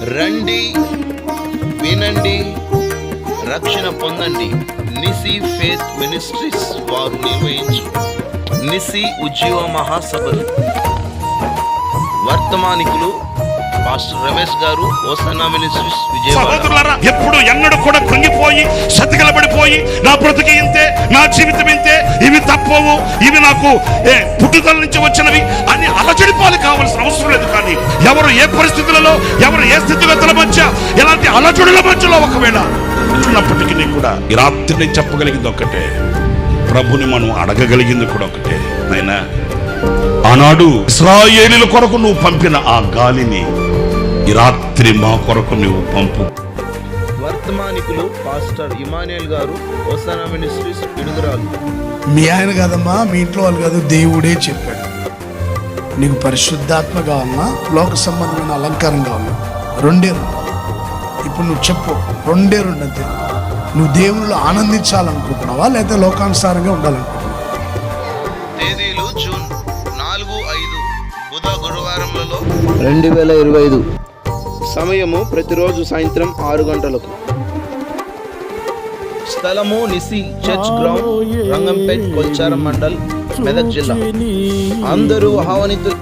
రండి వినండి రక్షణ పొందండి. నిసి ఫేత్ మినిస్ట్రీస్ వారు నిర్వహించు. నిసి ఉజ్జీవ మహాసభలు. వర్తమానికులు పాస్టర్ రమేష్ గారు ఓసన్నా మినిస్ట్రీస్ విజయవాడ. సహోదరులారా ఎప్పుడు ఎన్నడూ కూడా కృంగిపోయి సతికిలబడిపోయి నా బ్రతికి ఇంతే నా జీవితం ఇంతే పోవు ఇవి నాకు ఏ, పుట్టుదల నుంచి వచ్చినవి అని అలజడిపాలు కావాల్సిన అవసరం లేదు కానీ ఎవరు ఏ పరిస్థితులలో ఎవరు ఏ స్థితిగతుల మధ్య ఎలాంటి అలజడుల మధ్యలో ఒకవేళ ఉన్నప్పటికీ కూడా ఈ రాత్రి నేను చెప్పగలిగింది ఒకటే. ప్రభుని మనం అడగగలిగింది కూడా ఒకటే. నాయనా ఆనాడు ఇస్రాయేలీల కొరకు నువ్వు పంపిన ఆ గాలిని ఈ రాత్రి మా కొరకు నువ్వు పంపు. వర్తమానికులు పాస్టర్ ఇమానియల్ గారు ఓసన్నా మినిస్ట్రీస్ పిడుగురాలు మీ ఆయన కాదమ్మా మీ ఇంట్లో వాళ్ళు కాదు దేవుడే చెప్పాడు. నీకు పరిశుద్ధాత్మ కావాలన్నా లోక సంబంధమైన అలంకారం కావాలన్నా రెండే రెండు. ఇప్పుడు నువ్వు చెప్పు రెండే రెండు అంతే. నువ్వు దేవునిలో ఆనందించాలనుకుంటున్నావా లేకపోతే లోకానుసారంగా ఉండాలనుకుంటున్నావా? తేదీలు జూన్ నాలుగు ఐదు బుధ గురువారములలో రెండు వేల ఇరవై ఐదు. సమయము ప్రతిరోజు సాయంత్రం ఆరు గంటలకు. స్థలము నిసి చర్చ్ గ్రౌండ్ రంగంపేట్ కొల్చారం మండల్ మెదక్ జిల్లా. అందరూ ఆహ్వానితులు